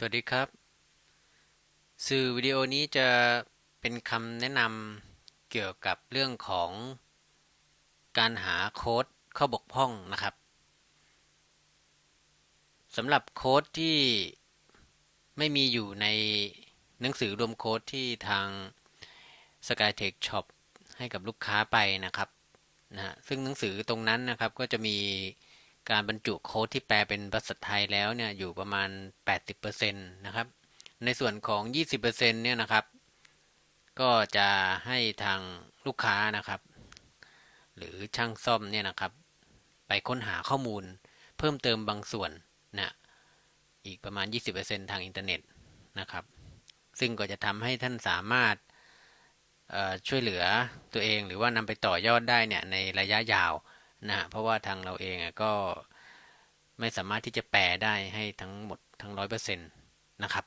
สวัสดีครับ สื่อวิดีโอนี้จะเป็นคำแนะนำเกี่ยวกับเรื่องของการหาโค้ดข้อบกพร่องนะครับสำหรับโค้ดที่ไม่มีอยู่ในหนังสือรวมโค้ดที่ทาง SkyTech Shop ให้กับลูกค้าไปนะครับนะฮะซึ่งหนังสือตรงนั้นนะครับก็จะมี การบรรจุโค้ดที่แปลเป็นภาษาไทยแล้วเนี่ยอยู่ประมาณ 80%นะครับ ในส่วนของ 20%เนี่ยนะครับ ก็จะให้ทางลูกค้านะครับ หรือช่างซ่อมเนี่ยนะครับ ไปค้นหาข้อมูลเพิ่มเติมบางส่วนนะอีกประมาณ 20%ทางอินเทอร์เน็ตนะครับ ซึ่งก็จะทำให้ท่านสามารถช่วยเหลือตัวเองหรือว่านำไปต่อยอดได้เนี่ยในระยะยาว นะเพราะว่าทางเราเองก็ไม่สามารถที่จะแปลได้ให้ทั้งหมดทั้งร้อยเปอร์เซ็นต์นะครับ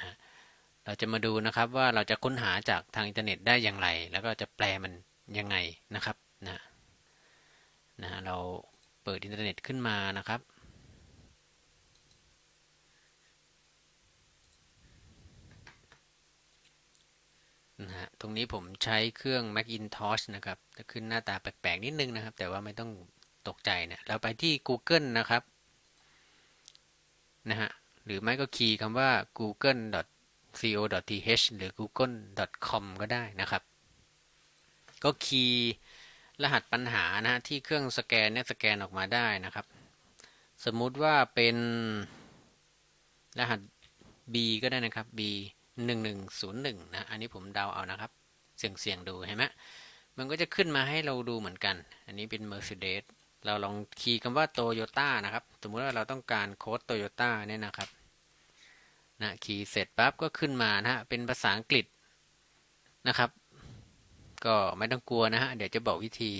นะเราจะมาดูนะครับว่าเราจะค้นหาจากทางอินเทอร์เน็ตได้อย่างไร แล้วก็จะแปลมันยังไงนะครับนะนะเราเปิดอินเทอร์เน็ตขึ้นมานะครับนะฮะต รงนี้ผมใช้เครื่อง Macintosh นะครับจะขึ้นหน้าตาแปลกๆนิดนึงนะครับ แต่ว่าไม่ต้องตกใจเนี่ยเราไปที่ Google นะครับนะฮะหรือไม่ก็คีย์คำว่า google.co.th หรือ google.com ก็ได้นะครับ ก็คีย์รหัสปัญหานะฮะที่เครื่องสแกนเนี่ยสแกนออกมาได้นะครับ สมมุติว่าเป็นรหัส B ก็ได้นะครับ B 1101นะ อันนี้ผมเดาเอานะครับ เสี่ยงเสี่ยงดูเห็นไหมมันก็จะขึ้นมาให้เราดูเหมือนกัน อันนี้เป็น Mercedes เราลองคีย์คำว่า Toyota นะครับ สมมุติว่าเราต้องการโค้ด Toyota เนี่ยนะครับ นะคีย์เสร็จปั๊บก็ขึ้นมานะฮะ เป็นภาษาอังกฤษนะครับ ก็ไม่ต้องกลัวนะฮะ เดี๋ยวจะบอกวิธี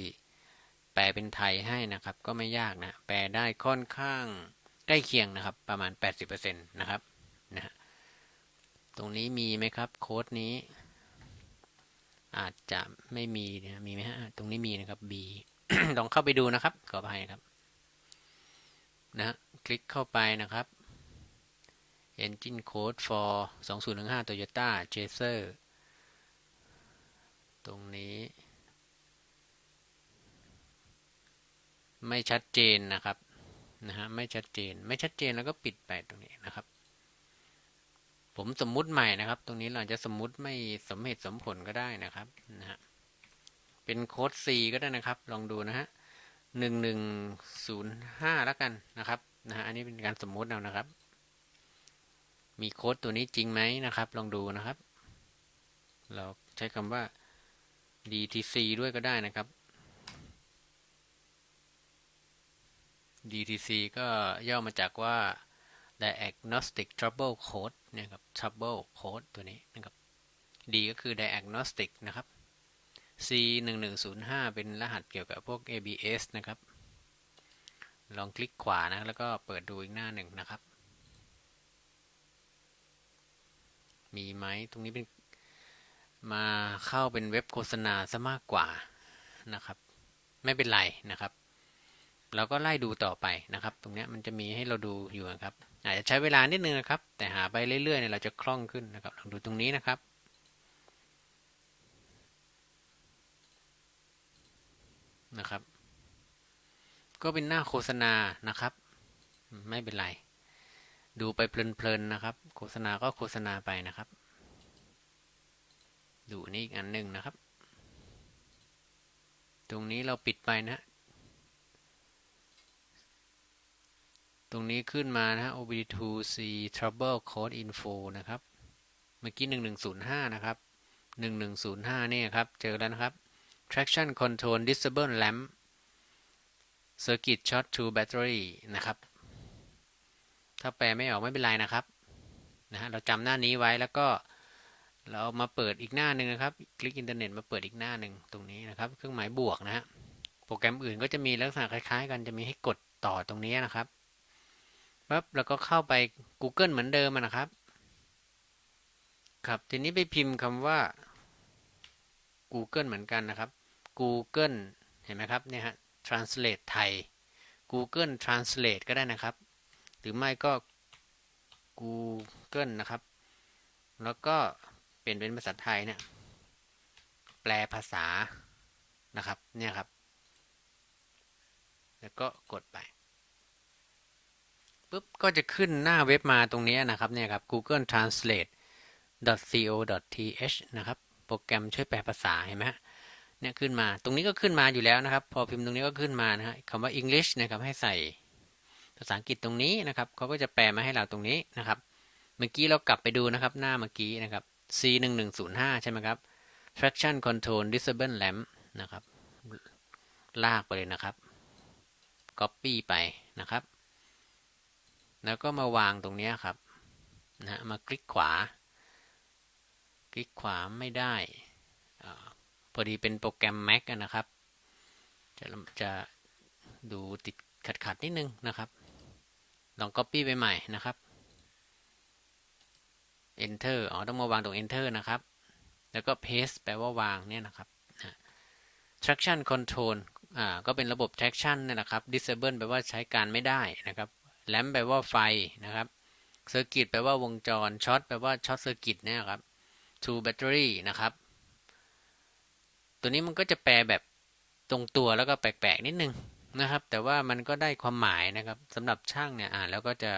แปลเป็นไทยให้นะครับ ก็ไม่ยากนะ แปลได้ค่อนข้างใกล้เคียงนะครับ ประมาณ 80%นะครับนะฮะ ตรงนี้มีไหมครับ โค้ดนี้ อาจจะไม่มีนะมีไหมฮะ ตรงนี้มีนะครับ B ลองเข้าไปดูนะครับขออภัยครับ นะคลิกเข้าไปนะครับ Engine Code for 2015 Toyota Chaser ตรงนี้ ไม่ชัดเจนนะครับ นะฮะ ไม่ชัดเจน ไม่ชัดเจนแล้วก็ปิดไปตรงนี้นะครับ ผมสมมุติใหม่นะครับ ตรงนี้เราจะสมมุติไม่สมเหตุสมผลก็ได้นะครับนะฮะเป็นโค้ด C ก็ได้นะครับ ลองดูนะฮะหนึ่งหนึ่งศูนย์ห้าแล้วกันนะครับนะฮะอันนี้เป็นการสมมุติเอานะครับ มีโค้ดตัวนี้จริงไหมนะครับ ลองดูนะครับ เราใช้คำว่า DTC ด้วยก็ได้นะครับ DTC ก็ย่อมาจากว่า diagnostic trouble code เนี่ยครับ trouble code ตัวนี้นะครับ D ก็คือ diagnostic นะครับ C 1105เป็นรหัสเกี่ยวกับพวก ABS นะครับ ลองคลิกขวานะ แล้วก็เปิดดูอีกหน้าหนึ่งนะครับ มีไหมตรงนี้เป็นมาเข้าเป็นเว็บโฆษณาซะมากกว่านะครับ ไม่เป็นไรนะครับ เราก็ไล่ดูต่อไปนะครับ ตรงนี้มันจะมีให้เราดูอยู่นะครับ อาจจะใช้เวลานิดนึงนะครับ แต่หาไปเรื่อยๆเนี่ยเราจะคล่องขึ้นนะครับ ลองดูตรงนี้นะครับนะครับ ก็เป็นหน้าโฆษณานะครับ ไม่เป็นไร ดูไปเพลินๆนะครับ โฆษณาก็โฆษณาไปนะครับ ดูนี่อีกอันหนึ่งนะครับ ตรงนี้เราปิดไปนะ รงนี้ขึ้นมานะฮะ OBD2C Trouble Code Info นะครับ เมื่อกี้ 1105 นะครับ 1105นี่ครับ เจอแล้วนะครับ Traction Control Disable Lamp Circuit Short to Battery นะครับ ถ้าแปลไม่ออกไม่เป็นไรนะครับ นะฮะ เราจำหน้านี้ไว้แล้วก็เรามาเปิดอีกหน้าหนึ่งนะครับ คลิกอินเทอร์เน็ตมาเปิดอีกหน้าหนึ่งตรงนี้นะครับ เครื่องหมายบวกนะฮะ โปรแกรมอื่นก็จะมีลักษณะคล้ายๆ กัน จะมีให้กดต่อตรงนี้นะครับ ปั๊บแล้วก็เข้าไป Google เหมือนเดิมนะครับ ครับ ทีนี้ไปพิมพ์คำว่า Google เหมือนกันนะครับ Google เห็นไหมครับเนี่ยฮะ translate ไทย Google translate ก็ได้นะครับ หรือไม่ก็ Google นะครับ แล้วก็เปลี่ยนเป็นภาษาไทยเนี่ย แปลภาษานะครับ เนี่ยครับ แล้วก็กดไป ปุ๊บก็จะขึ้นหน้าเว็บมาตรงนี้นะครับเนี่ยครับ Google Translate co.th นะครับโปรแกรมช่วยแปลภาษาเห็นไหมฮะเนี่ยขึ้นมาตรงนี้ก็ขึ้นมาอยู่แล้วนะครับ พอพิมพ์ตรงนี้ก็ขึ้นมานะฮะคำว่า English นะครับให้ใส่ภาษาอังกฤษตรงนี้นะครับเขาก็จะแปลมาให้เราตรงนี้นะครับ เมื่อกี้เรากลับไปดูนะครับหน้าเมื่อกี้นะครับ C 1 1 0 5ใช่ไหมครับ traction control disable lamp นะครับ ลากไปเลยนะครับ copy ไปนะครับ แล้วก็มาวางตรงนี้ครับนะมาคลิกขวา คลิกขวาไม่ได้อพอดีเป็นโปรแกรม Mac นะครับ จะจะดูติดขัดขัดนิดนึงนะครับ ลอง Copy ไปใหม่นะครับ Enter อ๋อต้องมาวางตรง Enter นะครับ แล้วก็ Paste แปลว่าวางเนี่ยนะครับ Traction Control อ่าก็เป็นระบบ traction เนี่ยนะครับ Disable แปลว่าใช้การไม่ได้นะครับ Lamp แปลว่าไฟนะครับ Circuit แปลว่าวงจร Short แปลว่า Short Circuit เนี่ยครับ To Battery นะครับ ตัวนี้มันก็จะแปลแบบตรงตัวแล้วก็แปลกๆนิดนึงนะครับ แต่ว่ามันก็ได้ความหมายนะครับสำหรับช่างเนี่ยอ่านแล้วก็จะ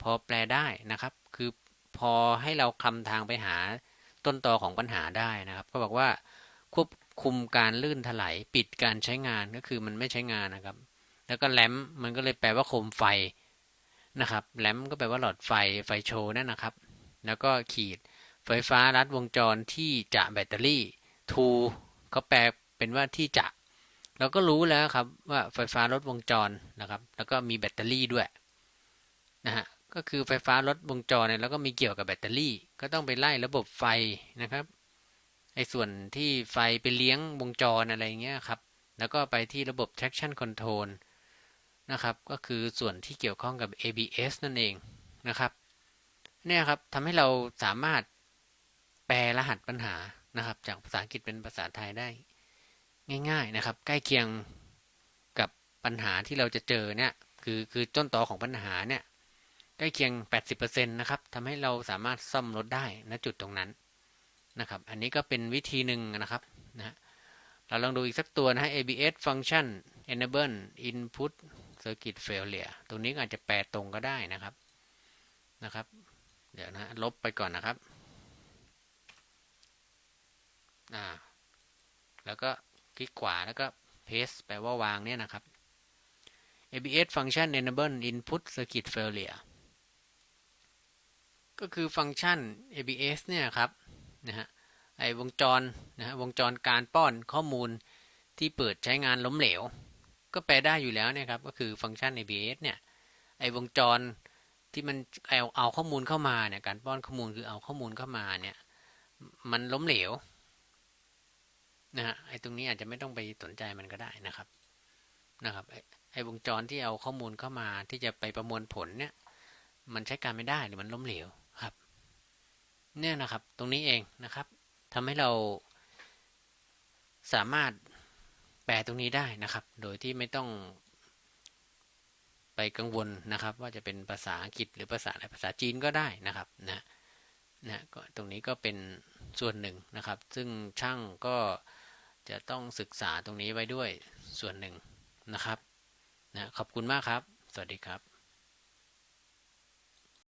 พอแปลได้นะครับ คือพอให้เราคลำทางไปหาต้นตอของปัญหาได้นะครับ ก็บอกว่าควบคุมการลื่นถลายปิดการใช้งานก็คือมันไม่ใช้งานนะครับ แล้วก็แลมมันก็เลยแปลว่าโคมไฟนะครับแลมก็แปลว่าหลอดไฟไฟโชว์นั่นนะครับ แล้วก็ขีดไฟฟ้ารัดวงจรที่จะแบตเตอรี่ to เขาแปลเป็นว่าที่จะ เราก็รู้แล้วครับว่าไฟฟ้าลดวงจรนะครับ แล้วก็มีแบตเตอรี่ด้วยนะฮะก็คือไฟฟ้าลดวงจรเนี่ยแล้วก็มีเกี่ยวกับแบตเตอรี่ ก็ต้องไปไล่ระบบไฟนะครับไอ้ส่วนที่ไฟไปเลี้ยงวงจรอะไรเงี้ยครับ แล้วก็ไปที่ระบบ traction control นะครับ ก็คือส่วนที่เกี่ยวข้องกับ ABS นั่นเองนะครับเนี่ยครับทำให้เราสามารถแปลรหัสปัญหานะครับ จากภาษาอังกฤษเป็นภาษาไทยได้ ง่าย ๆนะครับ ใกล้เคียงกับปัญหาที่เราจะเจอเนี่ยคือคือต้นตอของปัญหาเนี่ยใกล้เคียง 80%นะครับทำให้เราสามารถซ่อมรถได้ณจุดตรงนั้นนะครับ อันนี้ก็เป็นวิธีหนึ่งนะครับนะเราลองดูอีกสักตัวนะฮะ ABS function enable input circuit failure ตรงนี้อาจจะแปลตรงก็ได้นะครับนะครับ เดี๋ยวนะลบไปก่อนนะครับอ่าแล้วก็คลิกขวาแล้วก็ paste แปลว่าวางเนี่ยนะครับ ABS function enable input circuit failure ก็คือฟังก์ชัน ABS เนี่ยครับนะฮะไอวงจรนะฮะวงจรการป้อนข้อมูลที่เปิดใช้งานล้มเหลว ก็แปลได้อยู่แล้วเนี่ยครับ ก็คือฟังก์ชัน ABS เนี่ย ไอวงจรที่มันเอาเอาข้อมูลเข้ามาเนี่ย การป้อนข้อมูลคือเอาข้อมูลเข้ามาเนี่ย มันล้มเหลวนะฮะ ไอ้ตรงนี้อาจจะไม่ต้องไปสนใจมันก็ได้นะครับ นะครับ ไอ้ไอ้วงจรที่เอาข้อมูลเข้ามาที่จะไปประมวลผลเนี่ย มันใช้การไม่ได้หรือมันล้มเหลวครับ เนี่ยนะครับ ตรงนี้เองนะครับทำให้เราสามารถ ลตรงนี้ได้นะครับ โดยที่ไม่ต้องไปกังวลนะครับ ว่าจะเป็นภาษาอังกฤษหรือภาษาอะไรภาษาจีนก็ได้นะครับนะนะก็ตรงนี้ก็เป็นส่วนหนึ่งนะครับ ซึ่งช่างก็จะต้องศึกษาตรงนี้ไว้ด้วยส่วนหนึ่งนะครับนะขอบคุณมากครับ สวัสดีครับ